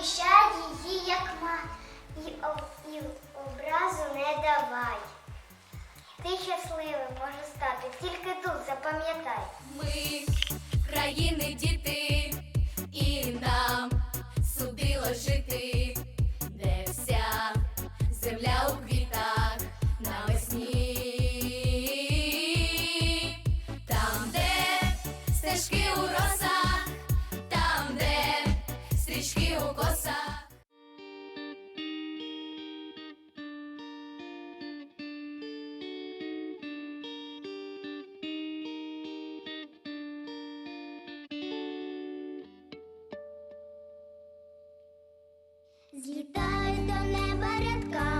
захищай її, як мать, і, і образу не давай. Ти щасливим може стати, тільки тут запам'ятай. Ми країни діти, і нам судило жити, де вся земля у квітах навесні, там, де стежки у роса. Стрічки до неба Злітай